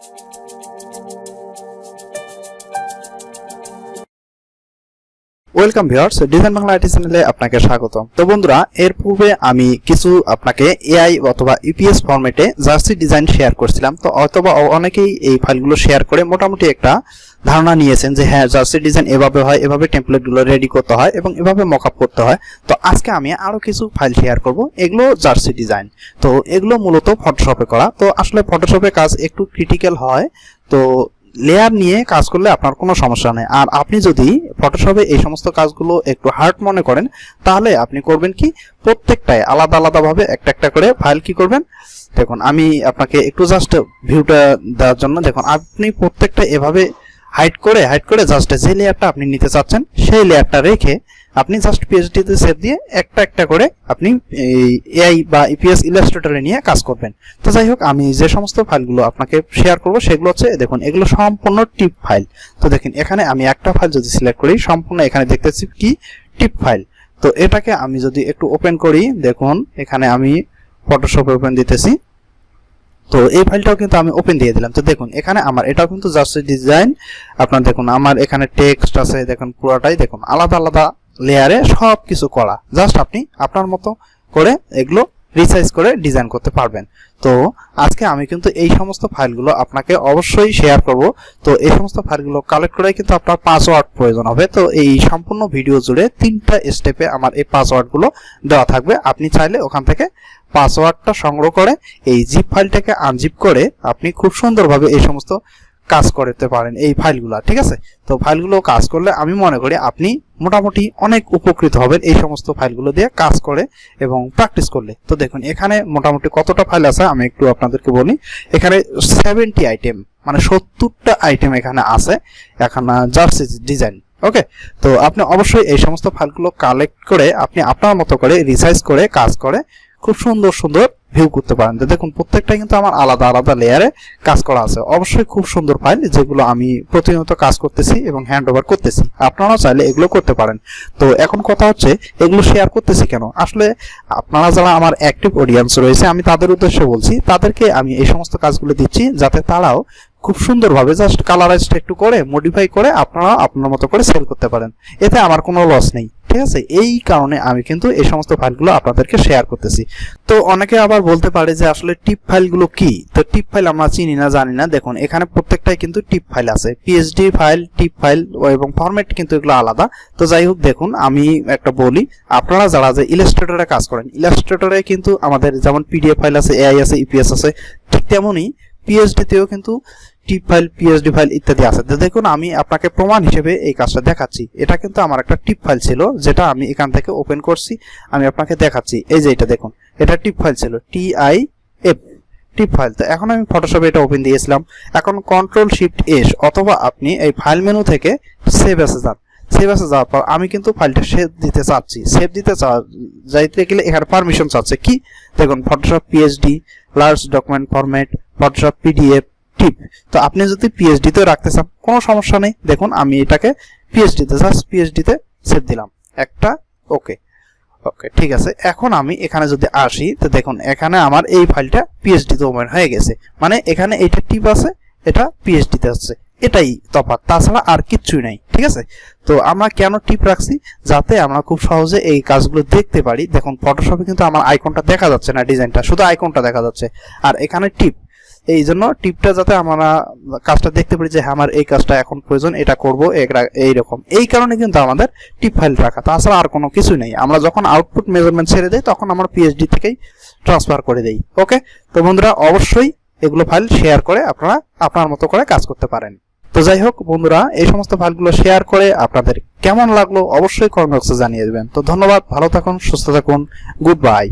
Thank you. Welcome viewers design Bangla IT চ্যানেলে আপনাকে স্বাগত তো বন্ধুরা, এর পূর্বে আমি কিছু আপনাকে এআই অথবা ইপিএস ফরম্যাটে জার্সি ডিজাইন শেয়ার করছিলাম। তো অথবা অনেকেই এই ফাইলগুলো শেয়ার করে মোটামুটি একটা ধারণা নিয়েছেন যে হ্যাঁ জার্সি ডিজাইন এভাবে হয়, এভাবে টেমপ্লেটগুলো রেডি করতে হয় এবং এভাবে মকআপ করতে হয়। তো আজকে আমি আরও কিছু ফাইল শেয়ার করব। এগুলো জার্সি ডিজাইন। তো এগুলো মূলত ফটোশপে করা। তো আসলে ফটোশপে কাজ একটু ক্রিটিক্যাল হয়। তো লেয়ার নিয়ে কাজ করলে আপনার কোনো সমস্যা নেই। আর আপনি যদি ফটোশপে এই সমস্ত কাজগুলো একটু হার্ড মনে করেন, তাহলে আপনি করবেন কি? প্রত্যেকটাই আলাদা আলাদাভাবে একটা একটা করে ফাইল কি করবেন? দেখুন, আমি আপনাকে একটু জাস্ট ভিউটা দেওয়ার জন্য, দেখুন, আপনি প্রত্যেকটা এভাবে হাইড করে হাইড করে জাস্ট যে লেয়ারটা আপনি নিতে চাচ্ছেন, সেই লেয়ারটা রেখে আপনি জাস্ট পিএইচডিতে সেভ দিয়ে একটা একটা করে আপনি এআই বা ইপিএস ইলাস্ট্রেটরে নিয়ে কাজ করবেন। তো যাই হোক, আমি যে সমস্ত ফাইলগুলো আপনাকে শেয়ার করব, সেগুলো হচ্ছে, দেখুন, এগুলো সম্পূর্ণ টিপ ফাইল তো দেখুন, এখানে আমি একটা ফাইল যদি সিলেক্ট করি, সম্পূর্ণ এখানে দেখতেছি কি? টিপ ফাইল তো এটাকে আমি যদি একটু ওপেন করি, দেখুন, এখানে আমি ফটোশপে ওপেন দিতেছি। তো এই ফাইলটাও কিন্তু আমি ওপেন দিয়ে দিলাম। তো দেখুন, এখানে আমার, এটাও কিন্তু জাস্ট ডিজাইন আপনার দেখুন, আমার এখানে টেক্সট আছে, দেখুন পুরোটাই, দেখুন, আলাদা আলাদা লেয়ারে সব কিছু করা। জাস্ট আপনি আপনার মতো করে এগুলো রিসাইজ করে ডিজাইন করতে পারবেন। তো আজকে আমি কিন্তু এই সমস্ত ফাইলগুলো আপনাকে অবশ্যই শেয়ার করব। তো এই সমস্ত ফাইলগুলো কালেক্ট করে কিন্তু আপনার পাসওয়ার্ড প্রয়োজন হবে। তো এই সম্পূর্ণ ভিডিও জুড়ে তিনটা স্টেপে আমার এই পাসওয়ার্ডগুলো দেওয়া থাকবে। আপনি চাইলে ওখান থেকে পাসওয়ার্ডটা সংগ্রহ করে এই জিপ ফাইলটাকে আনজিপ করে আপনি খুব সুন্দরভাবে এই সমস্ত কাজ করতে পারেন এই ফাইলগুলো, ঠিক আছে? তো ফাইলগুলো কাজ করলে আমি মনে করি আপনি মোটামুটি অনেক উপকৃত হবেন এই সমস্ত ফাইলগুলো দিয়ে কাজ করে এবং প্র্যাকটিস করলে। তো দেখুন, এখানে মোটামুটি কতটা ফাইল আছে আমি একটু আপনাদেরকে বলি। এখানে সেভেন্টি আইটেম মানে সত্তরটা আইটেম এখানে আছে, এখানে জার্সি ডিজাইন ওকে তো আপনি অবশ্যই এই সমস্ত ফাইলগুলো কালেক্ট করে আপনি আপনার মতো করে রিসাইজ করে কাজ করে, খুব সুন্দর সুন্দর ভিউ করতে পারেন। দেখুন প্রত্যেকটা কিন্তু আমার আলাদা আলাদা লেয়ারে কাজ করা আছে। অবশ্যই খুব সুন্দর ফাইল যেগুলো আমি প্রতিনিয়ত কাজ করতেছি এবং হ্যান্ড ওভার করতেছি। আপনারাও চাইলে এগুলো করতে পারেন। তো এখন কথা হচ্ছে, এগুলো শেয়ার করতেছি কেন? আসলে আপনারা যারা আমার অ্যাক্টিভ অডিয়েন্স রয়েছে, আমি তাদের উদ্দেশ্যে বলছি, তাদেরকে আমি এই সমস্ত কাজগুলো দিচ্ছি যাতে তারাও খুব সুন্দরভাবে জাস্ট কালারাইজড একটু করে মডিফাই করে আপনারা আপনার মতো করে সেল করতে পারেন। এতে আমার কোনো লস নেই। ঠিক আছে? এই কারণে আমি কিন্তু এই সমস্ত ফাইলগুলো আপনাদেরকে শেয়ার করতেছি। তো অনেকে আবার বলতে পারে যে আসলে টিপ ফাইলগুলো কি? তো টিপ ফাইল আমরা চিনি না, জানি না। দেখুন, এখানে প্রত্যেকটাই কিন্তু টিপ ফাইল আছে। পিএইচডি ফাইল টিপ ফাইল এবং ফরম্যাট কিন্তু এগুলো আলাদা। তো যাই হোক, দেখুন, আমি একটা বলি। আপনারা যারা যে ইলাস্ট্রেটরে কাজ করেন ইলাস্ট্রেটরে কিন্তু আমাদের যেমন পিডিএফ ফাইল আছে এআই আছে ইপিএস আছে, ঠিক তেমনই পিএইচডিতেও কিন্তু টিপ ফাইল পিএইচডি ফাইল ইত্যাদি আছে। তো দেখুন, আমি আপনাকে প্রমাণ হিসেবে এই কাজটা দেখাচ্ছি। এটা কিন্তু আমার একটা টিপ ফাইল ছিল, যেটা আমি এখান থেকে ওপেন করছি, আমি আপনাকে দেখাচ্ছি। এই যে এটা দেখুন, এটা টিপ ফাইল ছিল T I F TIFF file তো এখন আমি ফটোশপে এটা ওপেন দিয়েছিলাম। এখন কন্ট্রোল শিফট এস অথবা আপনি এই ফাইল মেনু থেকে সেভ এসে যান। সেভ এসে যাওয়ার পর আমি কিন্তু ফাইলটা সেভ দিতে চাচ্ছি। সেভ দিতে যাইতে গেলে এখানে পারমিশন চাচ্ছে কি? দেখুন Photoshop PhD large document format Photoshop PDF TIFF তো আপনি যদি পিএইচডিতেও রাখতে চান, কোনো সমস্যা নেই। দেখুন, আমি এটাকে পিএইচডিতে জাস্ট পিএইচডিতে সেভ দিলাম। একটা ওকে ওকে ঠিক আছে। এখন আমি এখানে যদি আসি, তো দেখুন, এখানে আমার এই ফাইলটা পিএইচডিতে ওপেন হয়ে গেছে। মানে এখানে এইটা টিপ আছে, এটা পিএইচডিতে আছে এটাই তফাৎ। তাছাড়া আর কিচ্ছুই নাই, ঠিক আছে? তো আমরা কেন টিপ রাখছি? যাতে আমরা খুব সহজে এই কাজগুলো দেখতে পারি। দেখুন ফটোশপে কিন্তু আমার আইকনটা দেখা যাচ্ছে না, ডিজাইনটা। শুধু আইকনটা দেখা যাচ্ছে। আর এখানে টিপ। এই জন্য টিপটা যাতে আমরা কাজটা দেখতে পারি যে হ্যাঁ আমার এই কাজটা এখন প্রয়োজন, এটা করব এইরকম। এই কারণে কিন্তু আমাদের টিপ ফাইল রাখা। তাছাড়া আর কোনো কিছু নেই। আমরা যখন আউটপুট মেজারমেন্ট ছেড়ে দিই, তখন আমরা পিএইচডি থেকেই ট্রান্সফার করে দেই। ওকে তো বন্ধুরা, অবশ্যই এগুলো ফাইল শেয়ার করে আপনারা আপনার মতো করে কাজ করতে পারেন। তো যাই হোক, বন্ধুরা, এই সমস্ত ফাইলগুলো শেয়ার করে আপনাদের কেমন লাগল অবশ্যই কমেন্ট বক্সে জানিয়ে দেবেন। তো ধন্যবাদ, ভালো থাকুন, সুস্থ থাকুন গুড বাই